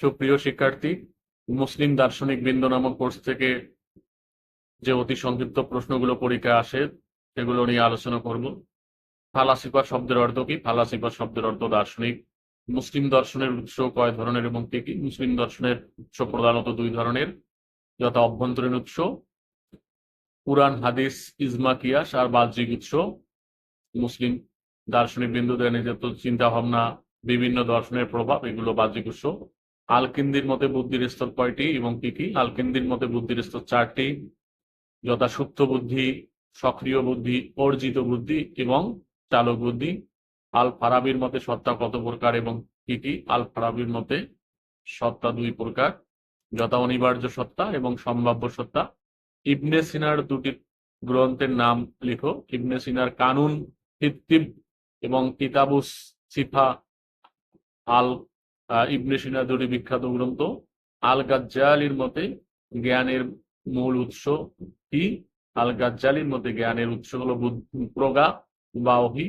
সুপ্রিয় শিক্ষার্থী, মুসলিম দার্শনিক বৃন্দ নামক কোর্স থেকে যে অতি সংক্ষিপ্ত প্রশ্নগুলো পরীক্ষায় আসে, সেগুলো নিয়ে আলোচনা করব। ফালাসিফা শব্দের অর্থ কি? ফালাসিফা শব্দের অর্থ দার্শনিক। মুসলিম দর্শনের উৎস কয় ধরনের এবং কি কি? মুসলিম দর্শনের উৎস প্রধানত দুই ধরনের, যথা অভ্যন্তরীণ উৎস, কুরআন, হাদিস, ইজমা, কিয়াস আর বাহ্যিক উৎস। মুসলিম দার্শনিক বিন্দুদের নিজের চিন্তা ভাবনা বিভিন্ন দর্শনের প্রভাব, এগুলো বাহ্যিক উৎস। আলকিন্দির মতে বুদ্ধির স্তর কয়টি এবং কি কি? আলকিন্দির মতে বুদ্ধির স্তর চারটি। যথা সুপ্ত বুদ্ধি, সক্রিয় বুদ্ধি, অর্জিত বুদ্ধি এবং চালক বুদ্ধি। আল ফারাবির মতে সত্তা কত প্রকার এবং কি কি? আল ফারাবির মতে সত্তা দুই প্রকার। যথা অনিবার্য সত্তা এবং সম্ভাব্য সত্তা। ইবনে সিনার দুটি গ্রন্থের নাম লিখো। ইবনে সিনার কানুন এবং কিতাবুস সিফা আল ইবনে সিনা দুটি বিখ্যাত গ্রন্থ আল গাজ্জালির মতে জ্ঞানের মূল উৎস কি? আল গাজ্জালির মতে জ্ঞানের উৎস হলো প্রজ্ঞা বা ওহি।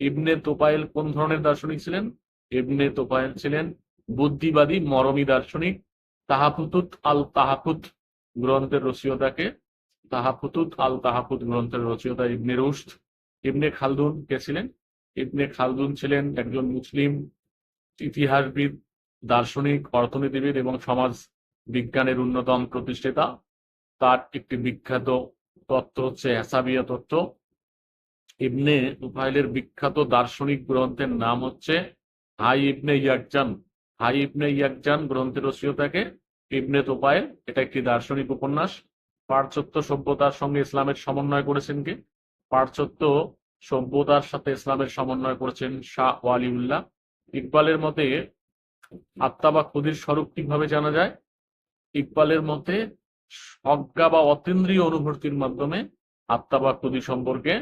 ইবনে তোপায়েল কোন ধরনের দার্শনিক ছিলেন? ইবনে তোপায়েল ছিলেন বুদ্ধিবাদী, মরমী দার্শনিক। তাহাফুতুত আল তাহাফুত গ্রন্থের রচয়িতাকে, তাহাফুতুত আল তাহাফুত গ্রন্থের রচয়িতা ইবনে রুশদ। ইবনে খালদুন কে ছিলেন? ইবনে খালদুন ছিলেন একজন মুসলিম ইতিহাসবিদ, দার্শনিক, অর্থনীতিবিদ এবং সমাজ বিজ্ঞানের অন্যতম প্রতিষ্ঠাতা। তার একটি বিখ্যাত তত্ত্ব হচ্ছে হেসাবিয়া তত্ত্ব। ইবনে তুফাইলের বিখ্যাত দার্শনিক গ্রন্থের নাম হচ্ছে হাই ইবনে ইয়াকজান। হাই ইবনে ইয়াকজান গ্রন্থের রচয়িতাকে ইবনে তোপায়েল এটা একটি দার্শনিক উপন্যাস। পাশ্চাত্য সভ্যতার সঙ্গে ইসলামের সমন্বয় করেছেন কে? পাশ্চাত্য সভ্যতার সাথে ইসলামের সমন্বয় করেছেন শাহ ওয়ালিউল্লাহ। ইকবালের মতে আত্মা বা ক্ষুদির স্বরূপ কীভাবে জানা যায়। ইকবালের মতে সজ্ঞা বা অতীন্দ্রিয় অনুভূতির মাধ্যমে আত্মা বা ক্ষুদি সম্পর্কে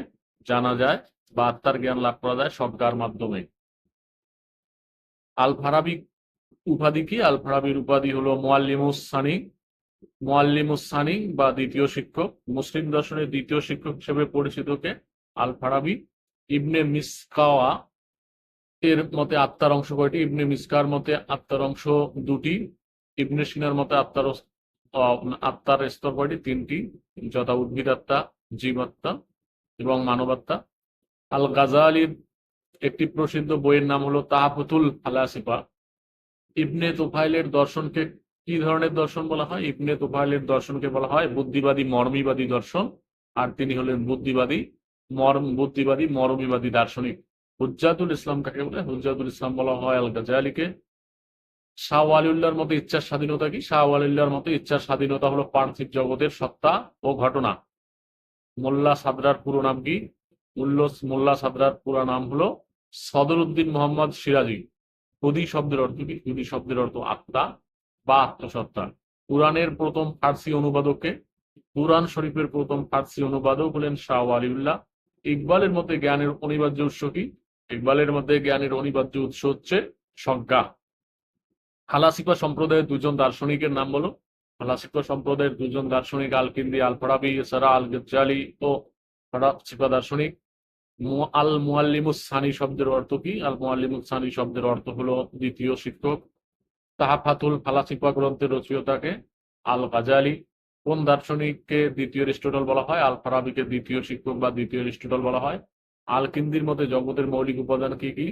জানা যায় বা আত্মার জ্ঞান লাভ করা যায় সজ্ঞার মাধ্যমে। আল ফারাবি উপাধি কি? আল ফারাবির উপাধি হলো মোয়াল্লিমুস সানি মোয়াল্লিমুস সানি বা দ্বিতীয় শিক্ষক, মুসলিম দর্শনের দ্বিতীয় শিক্ষক হিসেবে পরিচিত কে? আল ফারাবি ইবনে মিসকাওয়া এর মতে আত্মার অংশ কয়টি? ইবনে মিসকার মতে আত্মার অংশ দুটি, ইবনে সিনার মতে আত্মার আত্মার স্তর কয়টি? তিনটি, যথা উদ্ভিদ আত্মা জীবাত্মা এবং মানবাত্মা আল গাজালির একটি প্রসিদ্ধ বইয়ের নাম হলো তাহাফুতুল ফালাসিফা ইবনে তোফাইলের দর্শনকে কি ধরনের দর্শন বলা হয়? ইবনে তোফাইলের দর্শনকে বলা হয় বুদ্ধিবাদী, মর্মীবাদী দর্শন। আর তিনি হলেন বুদ্ধিবাদী, মর্ম বুদ্ধিবাদী, মরমীবাদী দার্শনিক। হুজ্জাতুল ইসলাম কাকে বলে? হুজ্জাতুল ইসলাম বলা হয় আল গাজালিকে শাহ ওয়ালিউল্লাহর মতো ইচ্ছার স্বাধীনতা কি? শাহ ওয়ালিউল্লাহর মতো ইচ্ছার স্বাধীনতা হলো পার্থিব জগতের সত্তা ও ঘটনা। মোল্লা সাদরার পুরো নাম কি? মোল্লা সাদরার পুরো নাম হলো সদরুদ্দিন মোহাম্মদ সিরাজি। হুদি শব্দের অর্থ কি? হুদি শব্দের অর্থ আত্মা বা আত্মসত্তা কোরআনের প্রথম ফার্সি অনুবাদককে কুরআন শরীফের প্রথম ফার্সি অনুবাদক হলেন শাহ ওয়ালিউল্লাহ। ইকবালের মতে জ্ঞানের অনিবার্য উৎস কি? ইকবালের মধ্যে জ্ঞানের অনিবার্য উৎস হচ্ছে সজ্ঞা হালাসিফা সম্প্রদায়ের দুজন দার্শনিকের নাম বলো। হালাসিফা সম্প্রদায়ের দুজন দার্শনিক আল কিন্দি আল ফরাবি এছাড়া আল গজ্জালি ও হালাসিফা দার্শনিক। আল মুআল্লিমুস সানি শব্দের অর্থ কি? আল মুআল্লিমুস সানি শব্দের অর্থ হলো দ্বিতীয় শিক্ষক। তাহা তাহাফাতুল ফালাসিফা গ্রন্থের রচয়িতাকে আল গাজালি কোন দার্শনিককে দ্বিতীয় এরিস্টটল বলা হয়? আল ফারাবিকে দ্বিতীয় শিক্ষক বা দ্বিতীয় এরিস্টটল বলা হয়। আল কিন্দির মতে জগতের মৌলিক উপাদান কি কি?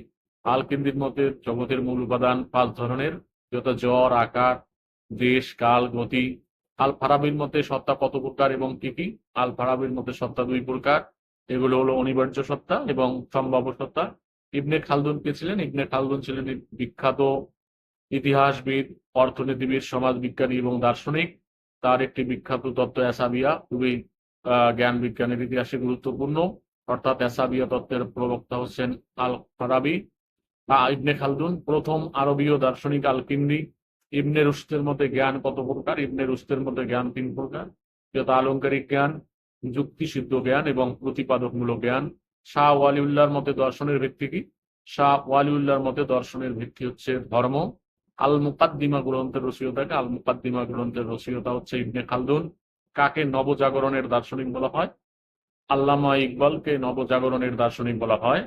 আল কিন্দির মতে জগতের মূল উপাদান পাঁচ ধরনের, যথা জ্বর, আকার, দেশ, কাল, গতি। আল ফারাবির মতে সত্তা কত প্রকার এবং কি কি? আল ফারাবির মতে সত্তা দুই প্রকার, এগুলো হলো অনিবার্য সত্তা এবং সম্ভাব্য সত্তা। ইবনে খালদুন কে ছিলেন? ইবনে খালদুন ছিলেন বিখ্যাত ইতিহাসবিদ, অর্থনীতিবিদ সমাজ বিজ্ঞানী এবং দার্শনিক। তার একটি বিখ্যাত তত্ত্ব অ্যাসাবিয়া, খুবই জ্ঞান বিজ্ঞানের ইতিহাসে গুরুত্বপূর্ণ। অর্থাৎ এসাবীয় তত্ত্বের প্রবক্তা হচ্ছেন আল ফারাবি ইবনে খালদুন। প্রথম আরবীয় দার্শনিক আল কিন্দি ইবনে রুস্তের মতে জ্ঞান কত প্রকার? ইবনে রুস্তের মতে জ্ঞান তিন প্রকার। যথা আলংকারিক জ্ঞান, যুক্তিসিদ্ধ জ্ঞান এবং প্রতিপাদকমূলক জ্ঞান। শাহ ওয়ালিউল্লাহর মতে দর্শনের ভিত্তি কি? শাহ ওয়ালিউল্লাহর মতে দর্শনের ভিত্তি হচ্ছে ধর্ম। আল মুকাদ্দিমা গ্রন্থের রচয়িতাকে আল মুকাদ্দিমা গ্রন্থের রচয়িতা হচ্ছে ইবনে খালদুন। কাকে নবজাগরণের দার্শনিক বলা হয়? আল্লামা ইকবালকে নবজাগরণের দার্শনিক বলা হয়।